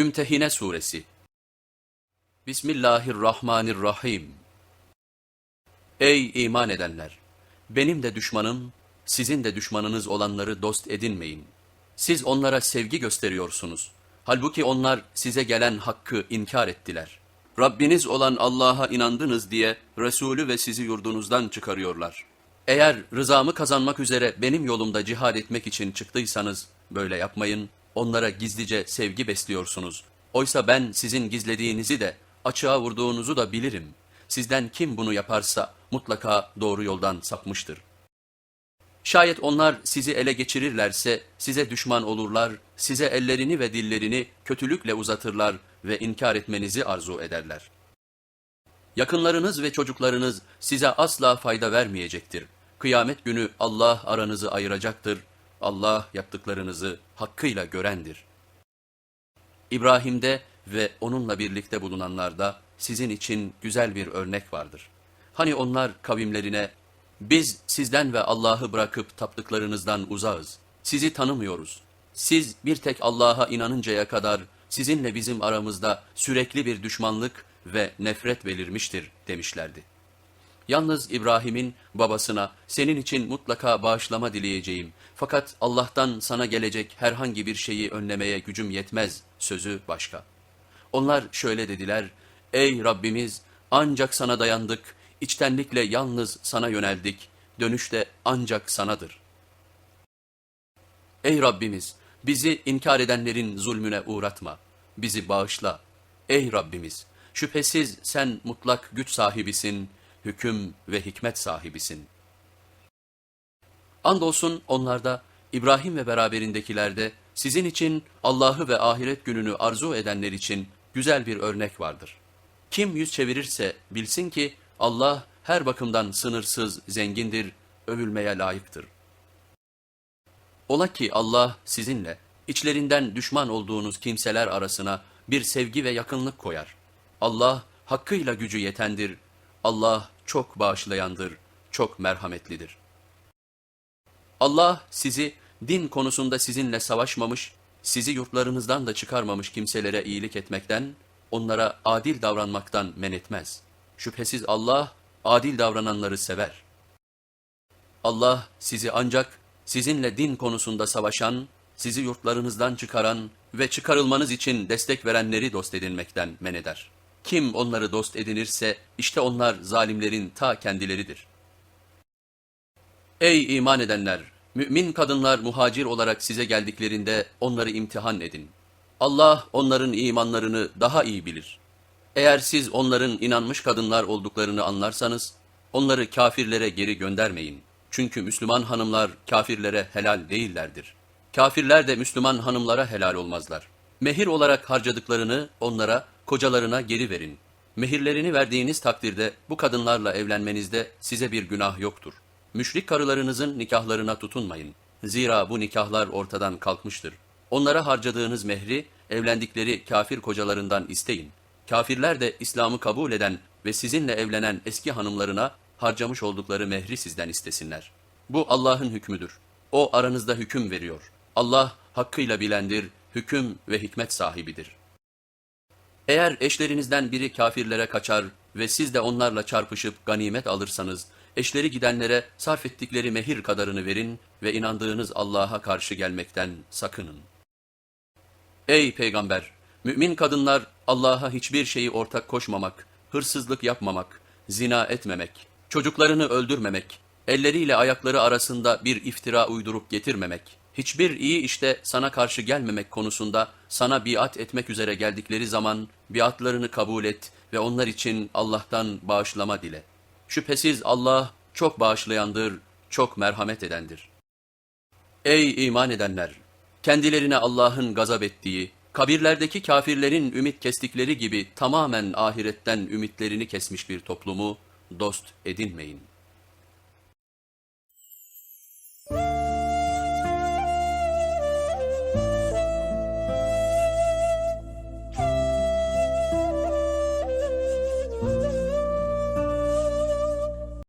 Mümtehine Suresi Bismillahirrahmanirrahim Ey iman edenler! Benim de düşmanım, sizin de düşmanınız olanları dost edinmeyin. Siz onlara sevgi gösteriyorsunuz. Halbuki onlar size gelen hakkı inkar ettiler. Rabbiniz olan Allah'a inandınız diye Resulü ve sizi yurdunuzdan çıkarıyorlar. Eğer rızamı kazanmak üzere benim yolumda cihad etmek için çıktıysanız böyle yapmayın, onlara gizlice sevgi besliyorsunuz. Oysa ben sizin gizlediğinizi de açığa vurduğunuzu da bilirim. Sizden kim bunu yaparsa mutlaka doğru yoldan sapmıştır. Şayet onlar sizi ele geçirirlerse size düşman olurlar, size ellerini ve dillerini kötülükle uzatırlar ve inkar etmenizi arzu ederler. Yakınlarınız ve çocuklarınız size asla fayda vermeyecektir. Kıyamet günü Allah aranızı ayıracaktır. Allah yaptıklarınızı hakkıyla görendir. İbrahim'de ve onunla birlikte bulunanlarda sizin için güzel bir örnek vardır. Hani onlar kavimlerine, biz sizden ve Allah'ı bırakıp taptıklarınızdan uzağız. Sizi tanımıyoruz. Siz bir tek Allah'a inanıncaya kadar sizinle bizim aramızda sürekli bir düşmanlık ve nefret belirmiştir demişlerdi. Yalnız İbrahim'in babasına senin için mutlaka bağışlama dileyeceğim fakat Allah'tan sana gelecek herhangi bir şeyi önlemeye gücüm yetmez sözü başka. Onlar şöyle dediler, ey Rabbimiz ancak sana dayandık, içtenlikle yalnız sana yöneldik, dönüş de ancak sanadır. Ey Rabbimiz bizi inkar edenlerin zulmüne uğratma, bizi bağışla. Ey Rabbimiz şüphesiz sen mutlak güç sahibisin, hüküm ve hikmet sahibisin. Andolsun onlarda, İbrahim ve beraberindekilerde sizin için Allah'ı ve ahiret gününü arzu edenler için güzel bir örnek vardır. Kim yüz çevirirse bilsin ki Allah her bakımdan sınırsız, zengindir, övülmeye layıktır. Ola ki Allah sizinle, içlerinden düşman olduğunuz kimseler arasına bir sevgi ve yakınlık koyar. Allah hakkıyla gücü yetendir, Allah çok bağışlayandır, çok merhametlidir. Allah sizi din konusunda sizinle savaşmamış, sizi yurtlarınızdan da çıkarmamış kimselere iyilik etmekten, onlara adil davranmaktan men etmez. Şüphesiz Allah adil davrananları sever. Allah sizi ancak sizinle din konusunda savaşan, sizi yurtlarınızdan çıkaran ve çıkarılmanız için destek verenleri dost edinmekten men eder. Kim onları dost edinirse işte onlar zalimlerin ta kendileridir. Ey iman edenler! Mümin kadınlar muhacir olarak size geldiklerinde onları imtihan edin. Allah onların imanlarını daha iyi bilir. Eğer siz onların inanmış kadınlar olduklarını anlarsanız, onları kafirlere geri göndermeyin. Çünkü Müslüman hanımlar kafirlere helal değillerdir. Kafirler de Müslüman hanımlara helal olmazlar. Mehir olarak harcadıklarını onlara, kocalarına geri verin. Mehirlerini verdiğiniz takdirde bu kadınlarla evlenmenizde size bir günah yoktur. Müşrik karılarınızın nikahlarına tutunmayın. Zira bu nikahlar ortadan kalkmıştır. Onlara harcadığınız mehri evlendikleri kafir kocalarından isteyin. Kafirler de İslam'ı kabul eden ve sizinle evlenen eski hanımlarına harcamış oldukları mehri sizden istesinler. Bu Allah'ın hükmüdür. O aranızda hüküm veriyor. Allah hakkıyla bilendir, hüküm ve hikmet sahibidir. Eğer eşlerinizden biri kafirlere kaçar ve siz de onlarla çarpışıp ganimet alırsanız, eşleri gidenlere sarf ettikleri mehir kadarını verin ve inandığınız Allah'a karşı gelmekten sakının. Ey Peygamber! Mümin kadınlar Allah'a hiçbir şeyi ortak koşmamak, hırsızlık yapmamak, zina etmemek, çocuklarını öldürmemek, elleriyle ayakları arasında bir iftira uydurup getirmemek, Hiçbir iyi işte sana karşı gelmemek konusunda sana biat etmek üzere geldikleri zaman biatlarını kabul et ve onlar için Allah'tan bağışlama dile. Şüphesiz Allah çok bağışlayandır, çok merhamet edendir. Ey iman edenler! Kendilerine Allah'ın gazap ettiği, kabirlerdeki kafirlerin ümit kestikleri gibi tamamen ahiretten ümitlerini kesmiş bir toplumu dost edinmeyin. Müzik